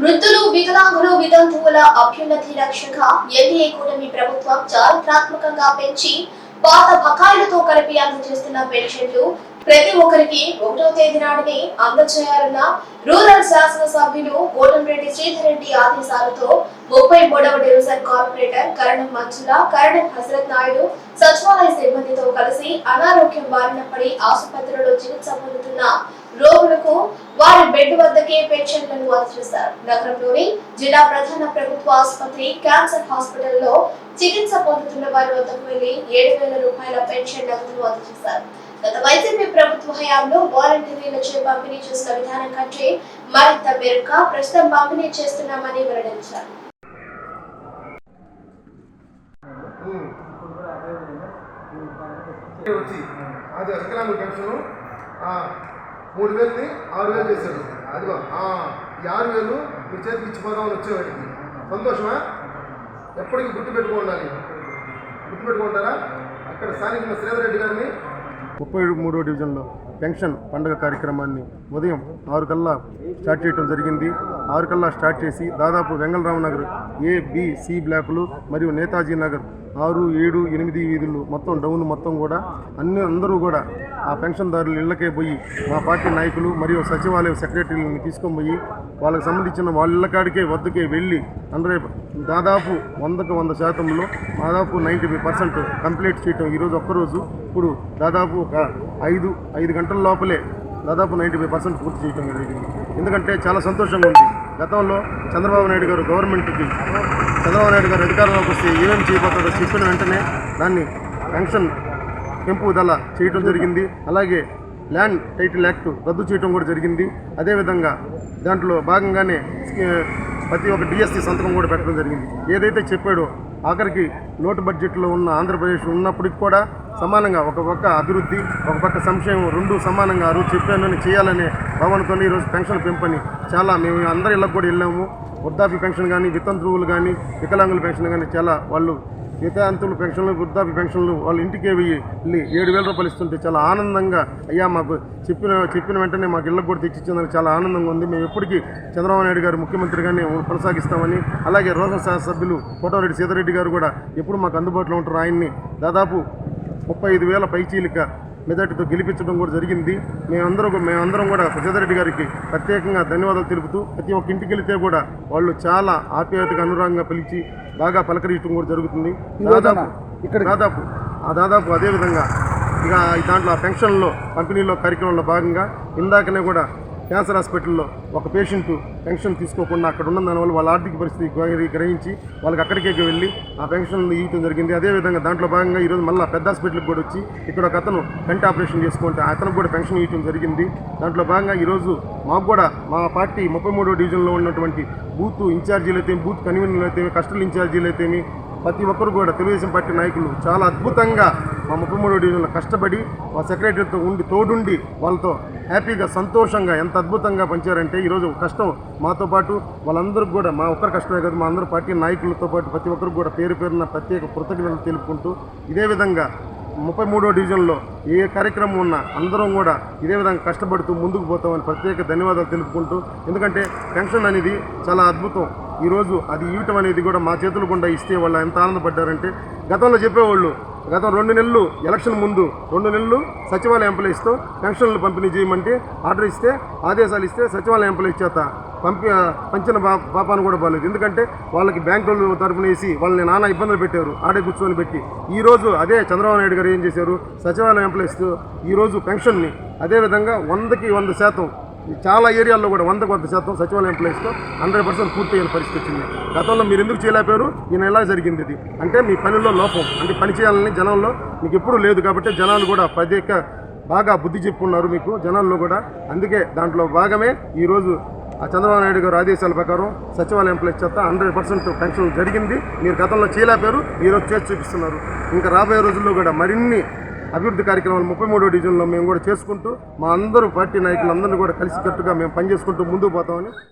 వృద్ధులు వికలాంగులు వితంతువుల అభ్యున్నతి లక్ష్యంగా ఎన్డీఏ కూటమి ప్రభుత్వం చారిత్రాత్మకంగా పెంచి పాత బకాయిలతో కలిపి అందజేస్తున్న పెన్షన్లు ప్రతి ఒక్కరికి ఒకటో తేదీ నాటిని అందజేయాలన్న రూరల్ శాసనసభ్యులు కోటంరెడ్డి శ్రీధర్ రెడ్డి ఆదేశాలతో ముప్పై మూడవ డివిజన్ కార్పొరేటర్ కరణం మంచుల కరణం హసరత్ నాయుడు సచివాలయ సిబ్బందితో కలిసి అనారోగ్యం బారిన పడి ఆసుపత్రిలో చికిత్స పొందుతున్న రోగులకు వారి బెడ్ వద్దకే పెన్షన్లను అందజేశారు నగరంలోని జిల్లా ప్రధాన ప్రభుత్వ ఆసుపత్రి క్యాన్సర్ హాస్పిటల్లో చికిత్స పొందుతున్న వారి వద్దకు వెళ్ళి ఏడు వేల రూపాయల పెన్షన్ నగదును అందజేశారు గత వైసీపీ ప్రభుత్వ హయాంలో వాలంటీర్లచే పంపిణీ చేసిన విధానం కంటే మరింత మెరుగ్గా ప్రస్తుతం పంపిణీ చేస్తున్నామని వెల్లడించారు. అదే అది పెన్షన్ మూడు వేలని ఆరు వేలు చేశాడు అదిగో ఈ ఆరు వేలు మీ చేతికి ఇచ్చిపోదామని వచ్చేవాడికి. సంతోషమా? ఎప్పటికీ గుర్తు గుర్తుపెట్టుకుంటారా? గుర్తు పెట్టుకుంటారా అక్కడ స్థానిక శ్రీధర్ రెడ్డి గారిని ముప్పై మూడో డివిజన్లో పెన్షన్ పండుగ కార్యక్రమాన్ని ఉదయం ఆరు కల్లా స్టార్ట్ చేయడం జరిగింది. ఆరు కల్లా స్టార్ట్ చేసి దాదాపు Vengalrao Nagar A B C బ్లాకులు మరియు నేతాజీ నగర్ ఆరు ఏడు ఎనిమిది వీధులు మొత్తం డౌన్ మొత్తం కూడా అన్ని అందరూ కూడా ఆ పెన్షన్దారులు ఇళ్ళకే పోయి మా పార్టీ నాయకులు మరియు సచివాలయ సెక్రటరీలను తీసుకొని పోయి వాళ్ళకి సంబంధించిన వాళ్ళ ఇళ్ళకాడికే వద్దకే వెళ్ళి అందరూ దాదాపు వందకు వంద శాతంలో దాదాపు నైంటీ ఫైవ్ పర్సెంట్ కంప్లీట్ చేయటం ఈరోజు ఒక్కరోజు. ఇప్పుడు దాదాపు ఒక ఐదు ఐదు గంటల లోపలే దాదాపు నైంటీ ఫైవ్ పర్సెంట్ పూర్తి చేయడం జరిగింది. ఎందుకంటే చాలా సంతోషంగా ఉంది. గతంలో చంద్రబాబు నాయుడు గారు గవర్నమెంట్కి చంద్రబాబు నాయుడు గారు అధికారంలోకి వస్తే ఏమేమి చేయబోతారో చెప్పిన వెంటనే దాన్ని పెన్షన్ పెంపుదల చేయటం జరిగింది. అలాగే ల్యాండ్ టైటిల్ యాక్ట్ రద్దు చేయటం కూడా జరిగింది. అదేవిధంగా దాంట్లో భాగంగానే ప్రతి ఒక్క డిఎస్సి సంతకం కూడా పెట్టడం జరిగింది. ఏదైతే చెప్పాడో ఆఖరికి నోటు బడ్జెట్లో ఉన్న ఆంధ్రప్రదేశ్ ఉన్నప్పటికి కూడా సమానంగా ఒక పక్క అభివృద్ధి ఒక పక్క సంక్షేమం రెండు సమానంగా ఆ రోజు చెప్పానని చేయాలనే భావనతో ఈరోజు పెన్షన్ పెంపని చాలా మేము అందరి ఇళ్ళకు కూడా వెళ్ళాము. వృద్ధాప్య పెన్షన్ కానీ వితంతువులు కానీ వికలాంగుల పెన్షన్ కానీ చాలా వాళ్ళు నితాంతులు పెన్షన్లు వృద్ధాప్య పెన్షన్లు వాళ్ళ ఇంటికే వెళ్ళి ఏడు వేల రూపాయలు ఇస్తుంటే చాలా ఆనందంగా అయ్యా మాకు చెప్పిన చెప్పిన వెంటనే మాకు ఇళ్ళకు కూడా తెచ్చిచ్చిందని చాలా ఆనందంగా ఉంది. మేము ఎప్పటికీ చంద్రబాబు నాయుడు గారు ముఖ్యమంత్రిగానే కొనసాగిస్తామని అలాగే రోహన్ సభ్యులు కోటారెడ్డి సీతారెడ్డి గారు కూడా ఎప్పుడు మాకు అందుబాటులో ఉంటారు. ఆయన్ని దాదాపు ముప్పై ఐదు వేల పైచీలిక మెదటితో గెలిపించడం కూడా జరిగింది. మేమందరం మేమందరం కూడా సీతారెడ్డి గారికి ప్రత్యేకంగా ధన్యవాదాలు తెలుపుతూ ప్రతి ఒక్క ఇంటికి వెళితే కూడా వాళ్ళు చాలా ఆప్యాయతగా అనురాగంగా పిలిచి బాగా పలకరించడం కూడా జరుగుతుంది. దాదాపు ఇక్కడ దాదాపు ఆ దాదాపు అదే విధంగా ఇక దాంట్లో పెన్షన్లో పంపిణీలో కార్యక్రమంలో భాగంగా ఇందాకనే కూడా క్యాన్సర్ హాస్పిటల్లో ఒక పేషెంట్ పెన్షన్ తీసుకోకుండా అక్కడ ఉన్న దానివల్ల వాళ్ళ ఆర్థిక పరిస్థితి గ్రహించి వాళ్ళకి అక్కడికే వెళ్ళి ఆ పెన్షన్ ఇవ్వడం జరిగింది. అదేవిధంగా దాంట్లో భాగంగా ఈరోజు మళ్ళీ పెద్ద హాస్పిటల్కి కూడా వచ్చి ఇక్కడ ఒక అతను కంటి ఆపరేషన్ చేసుకుంటే అతనికి కూడా పెన్షన్ ఇవ్వడం జరిగింది. దాంట్లో భాగంగా ఈరోజు మాకు కూడా మా పార్టీ ముప్పై మూడో డివిజన్లో ఉన్నటువంటి బూత్ ఇన్ఛార్జీలు అయితే బూత్ కన్వీనర్లు అయితే కస్టల్ ఇన్ఛార్జీలు అయితేమి ప్రతి ఒక్కరు కూడా తెలుగుదేశం పార్టీ నాయకులు చాలా అద్భుతంగా మా ముప్పై మూడో డివిజన్లో కష్టపడి మా సెక్రటరీతో ఉండి తోడుండి వాళ్ళతో హ్యాపీగా సంతోషంగా ఎంత అద్భుతంగా పంచారంటే ఈరోజు కష్టం. మాతో పాటు వాళ్ళందరికీ కూడా మా ఒక్కరి కష్టమే కాదు మా అందరు పార్టీ నాయకులతో పాటు ప్రతి ఒక్కరికి కూడా పేరు పేరున ప్రత్యేక కృతజ్ఞతలు తెలుపుకుంటూ ఇదే విధంగా ముప్పై మూడో డివిజన్లో ఏ కార్యక్రమం ఉన్నా అందరం కూడా ఇదే విధంగా కష్టపడుతూ ముందుకు పోతామని ప్రత్యేక ధన్యవాదాలు తెలుపుకుంటూ ఎందుకంటే పెన్షన్ అనేది చాలా అద్భుతం. ఈరోజు అది ఇవ్వటం అనేది కూడా మా చేతులు గుండా ఇస్తే వాళ్ళు ఎంత ఆనందపడ్డారంటే గతంలో చెప్పేవాళ్ళు గతం రెండు నెలలు ఎలక్షన్ ముందు రెండు నెలలు సచివాలయ ఎంప్లాయీస్తో పెన్షన్లు పంపిణీ చేయమంటే ఆర్డర్ ఇస్తే ఆదేశాలు ఇస్తే సచివాలయ ఎంప్లాయీస్ చేత పంపి పంచిన పాపాను కూడా బాగాలేదు ఎందుకంటే వాళ్ళకి బ్యాంకుల తరఫున వేసి వాళ్ళని నానా ఇబ్బందులు పెట్టారు ఆడే కూర్చొని పెట్టి. ఈరోజు అదే చంద్రబాబు నాయుడు గారు ఏం చేశారు? సచివాలయం ఎంప్లాయీస్ ఈరోజు పెన్షన్ని అదేవిధంగా వందకి వంద శాతం చాలా ఏరియాల్లో కూడా వందకు వంద శాతం సచివాలయం ఎంప్లాయీస్తో హండ్రెడ్ పర్సెంట్ పూర్తి అయిన పరిస్థితి వచ్చింది. గతంలో మీరు ఎందుకు చేయలేకపోయారు? ఈయన ఎలా జరిగింది ఇది. అంటే మీ పనిలో లోపం. అంటే పని చేయాలని జనంలో మీకు ఎప్పుడూ లేదు కాబట్టి జనాలు కూడా ప్రత్యేక బాగా బుద్ధి చెప్పుకున్నారు మీకు జనాల్లో కూడా. అందుకే దాంట్లో భాగమే ఈరోజు ఆ చంద్రబాబు నాయుడు గారు ఆదేశాల ప్రకారం సచివాలయం ఎంప్లాయీస్ చేత హండ్రెడ్ పర్సెంట్ పెన్షన్ జరిగింది. మీరు గతంలో చేయలేపారు ఈరోజు చేసి చూపిస్తున్నారు. ఇంకా రాబోయే రోజుల్లో కూడా మరిన్ని అభివృద్ధి కార్యక్రమాలు ముప్పై మూడో డివిజన్లో మేము కూడా చేసుకుంటూ మా అందరూ పార్టీ నాయకులందరినీ కూడా కలిసికట్టుగా మేము పనిచేసుకుంటూ ముందుకు పోతామని